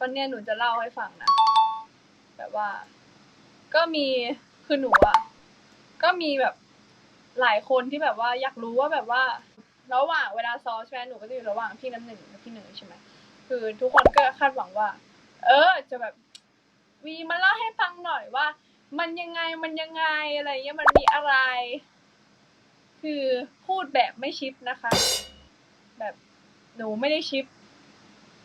วันเนี้ยหนูจะเล่าให้ฟังนะ แบบว่า ก็มีคือหนูอะ ก็มีแบบหลายคนที่แบบว่าอยากรู้ว่าแบบว่า ระหว่างเวลาซ้อมใช่ไหมหนูก็จะอยู่ระหว่างพี่น้ำหนึ่งกับพี่เนยใช่ไหมคือทุกคนก็คาดหวังว่า เออ จะแบบวีมาเล่าให้ฟังหน่อยว่า มันยังไงมันยังไงอะไรเงี้ยมันมีอะไร คือพูดแบบไม่ชิปนะคะ แบบหนูไม่ได้ชิป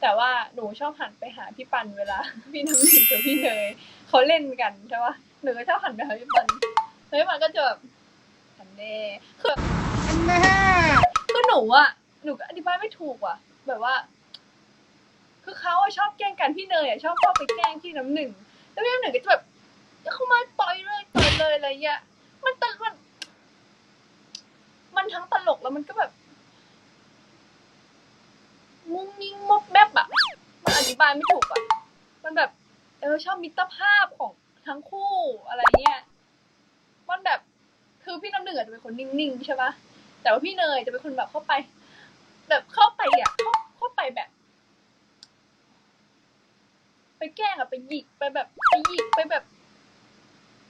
แต่ว่าหนูชอบหันไปหาพี่ปันเวลา พี่น้ำหนึ่งกับพี่เนยเขาเล่นกันใช่ปะหนูก็ชอบหันไปหาพี่ปันแล้วพี่ปันก็จะแบบหันเน่คือแบบคือหนูอะหนูก็อธิบายไม่ถูกว่ะ แบบว่า คือเขาอะชอบแกล้งกันพี่เนยอะชอบเข้าไปแกล้งพี่น้ำหนึ่งแล้วพี่น้ำหนึ่งก็จะแบบเข้ามาต่อยเลยต่อยเลยอะไรเงี้ยมันตลกมันมันทั้งตลกแล้วมันก็แบบายไม่ถูกอะมันแบบ เออชอบมิตรภาพของทั้งคู่อะไรเงี้ย มันแบบ คือพี่น้ำหนึ่งอาจจะเป็นคนนิ่งๆใช่ปะแต่ว่าพี่เนยจะเป็นคนแบบเข้าไป แบบเข้าไปอะเข้าเข้าไปแบบ ไปแกล้งอะไปหยิกไปแบบไปหยิกไปแบบ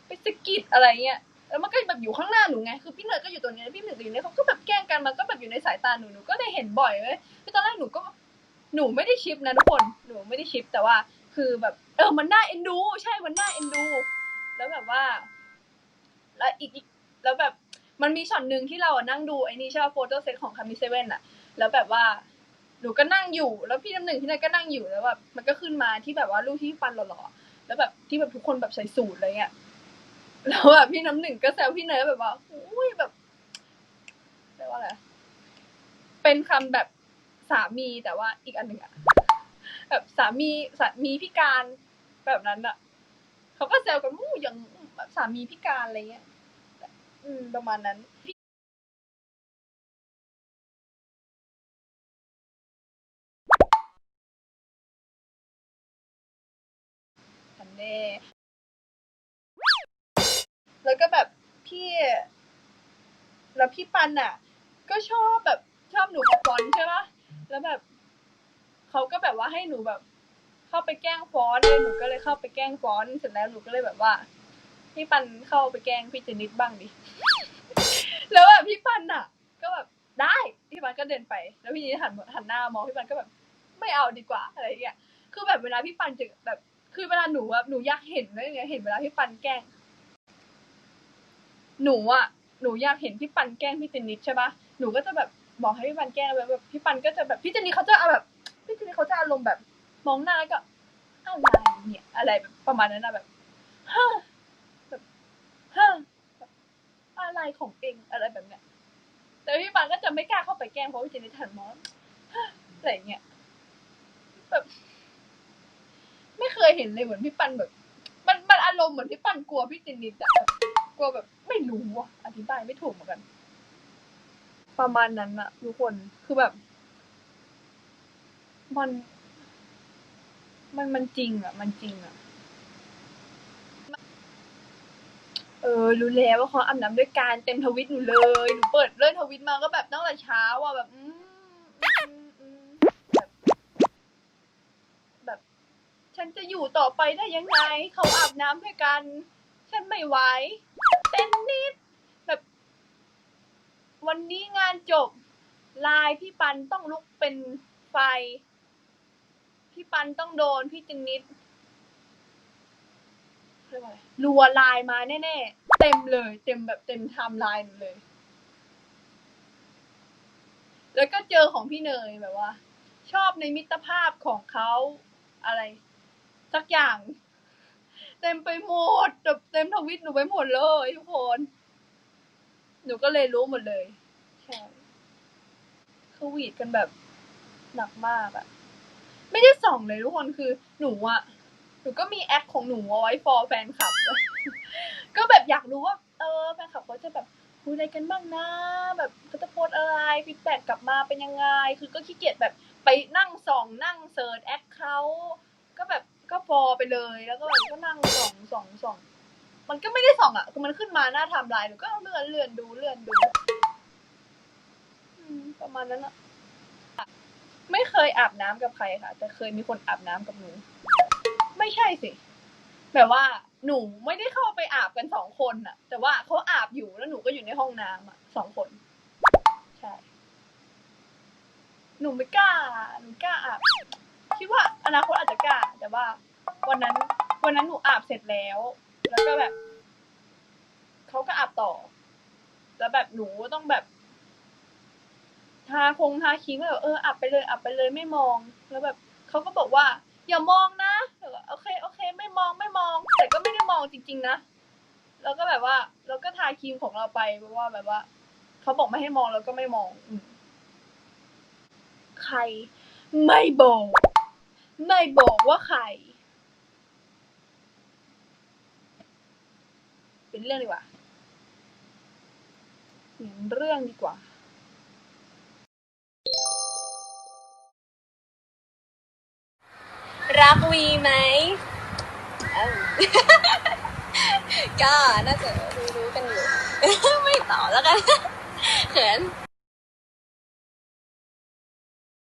ไปสะกิดอะไรเงี้ย แล้วมันก็แบบอยู่ข้างหน้าหนูไง คือพี่เนยก็อยู่ตรงนี้แล้วพี่หนึ่งอยู่เนี่ยเขาก็แบบแกล้งกันมันก็แบบอยู่ในสายตาหนูหนูก็ได้เห็นบ่อยเลยคือตอนแรกหนูก็ หนูไม่ได้ชิปนะทุกคนหนูไม่ได้ชิปแต่ว่า คือแบบ เออมันน่าเอ็นดู ใช่มันน่าเอ็นดู แล้วแบบว่า แล้วอีกอีกแล้วแบบมันมีช็อตหนึ่งที่เราอะนั่งดูไอ้นี่ใช่ป่ะโฟโต้เซตของคามิเซเว่นอะแล้วแบบว่าหนูก็นั่งอยู่ แล้วพี่น้ำหนึ่งที่นั่นก็นั่งอยู่แล้วแบบมันก็ขึ้นมาที่แบบว่ารูปที่ฟันหล่อๆแล้วแบบที่แบบทุกคนแบบใส่สูทอะไรเงี้ยแล้วแบบพี่น้ำหนึ่งก็แซวพี่เนยแบบว่าอุ้ยแบบเรียกว่าอะไรเป็นคำแบบ สามีแต่ว่าอีกอันหนึ่งอะแบบสามีสามีพิการแบบนั้นอะเขาก็แซวกันอู้อย่างแบบสามีพิการอะไรเงี้ยอืมประมาณนั้นทันเน่แล้วก็แบบพี่แล้วพี่ปันอะ ก็ชอบแบบชอบหนูกับฟอนใช่ปะ แล้วแบบเขาก็แบบว่าให้หนูแบบ เข้าไปแกล้งฟ้อนเลยหนูก็เลยเข้าไปแกล้งฟ้อนเสร็จแล้วหนูก็เลยแบบว่าพี่ปันเข้าไปแกล้งพี่เจนิดบ้างดิแล้วแบบพี่ปันอะ ก็แบบได้พี่ปันก็เดินไป แล้วพี่เจนิดหันหันหน้ามองพี่ปันก็แบบไม่เอาดีกว่าอะไรอย่างเงี้ยคือแบบเวลาพี่ปันจอแบบ คือเวลาหนูแบบหนูอยากเห็นอะไรอย่างเงี้ยเห็นเวลาพี่ปันแกล้งหนูอะหนูอยากเห็นพี่ปันแกล้งพี่เจนนิดใช่ปะหนูก็จะแบบ บอกให้พี่ปันแก้แล้วแบบพี่ปันก็จะแบบพี่เจนนิดเขาจะเอาแบบพี่เจนนิดเขาจะอารมณ์แบบ มองหน้าแล้วก็อะไรเนี่ย อะไรแบบประมาณนั้นนะแบบฮะแบบฮะอะไรของเองอะไรแบบเนี้ยแต่พี่ปันก็จะไม่กล้าเข้าไปแกล้งเพราะพี่เจนนิดหันมองอะไรเงี้ยแบบ ไม่เคยเห็นเลยเหมือนพี่ปันแบบ มันมันอารมณ์เหมือนพี่ปันกลัวพี่เจนนิดอะแบบกลัวแบบไม่รู้อะอธิบายไม่ถูกเหมือนกัน ประมาณนั้นอะทุกคน คือแบบ มัน มันมันจริงอะมันจริงอะเออรู้แล้วว่าเขาอาบน้ำด้วยการเต็มทวิตหนูเลยหนูเปิดเลื่อนทวิตมาก็แบบตั้งแต่เช้าอะแบบอืมอืมแบบแบบ ฉันจะอยู่ต่อไปได้ยังไง เขาอาบน้ำด้วยกัน ฉันไม่ไหวเต้นนิด วันนี้งานจบลายพี่ปันต้องลุกเป็นไฟ พี่ปันต้องโดนพี่เจนนิดเรียกว่าอะไรรัวลายมาแน่ๆ เต็มเลย เต็มแบบเต็มไทม์ไลน์หนูเลย แล้วก็เจอของพี่เนยแบบว่า ชอบในมิตรภาพของเขาอะไร สักอย่าง เต็มไปหมดแบบเต็มทวิตหนูไปหมดเลยทุกคน หนูก็เลยรู้หมดเลย ใช่คือหวีดกันแบบหนักมากอะไม่ได้ส่องเลยทุกคนคือหนูอะหนูก็มีแอคของหนูเอาไว้ for แฟนคลับ ก็แบบอยากรู้ว่า เออแฟนคลับเขาจะแบบคุยอะไรกันบ้างนะ แบบเขาจะโพสอะไรฟีดแบ็กกลับมาเป็นยังไง คือก็ขี้เกียจแบบไปนั่งส่องนั่งเซิร์ชแอคเขาก็แบบก็ฟอไปเลยแล้วก็แบบก็นั่งส่องส่องส่องมันก็ไม่ได้ส่องอะคือมันขึ้นมาหน้าไทม์ไลน์หนูก็เลื่อนเลื่อนดูเลื่อนดู ประมาณนั้นอะไม่เคยอาบน้ำกับใครค่ะ แต่เคยมีคนอาบน้ำกับหนู ไม่ใช่สิ แบบว่าหนูไม่ได้เข้าไปอาบกันสองคนอะแต่ว่าเขาอาบอยู่แล้วหนูก็อยู่ในห้องน้ำอะสองคน ใช่ หนูไม่กล้า หนูกล้าอาบ คิดว่าอนาคตอาจจะกล้า แต่ว่า วันนั้น วันนั้นหนูอาบเสร็จแล้ว แล้วก็แบบเขาก็อาบต่อ แล้วแบบหนูต้องแบบาคงทาครีมก็แบบเอออาบไปเลยอาบไปเลยไม่มอง แล้วแบบเขาก็บอกว่าอย่ามองนะแล้วก็โอเคโอเค ไม่มองไม่มอง แต่ก็ไม่ได้มองจริง ๆ นะแล้วก็แบบว่าเราก็ทาครีมของเราไปเพราะว่าแบบว่าเขาบอกไม่ให้มองแล้วก็ไม่มองอืใคร ไม่บอก ไม่บอกว่าใคร เป็นเรื่องดีกว่าเปลี่ยนเรื่องดีกว่า รักวีไหม ก็น่าจะรู้ๆกันอยู่ ไม่ต่อแล้วกันเขิน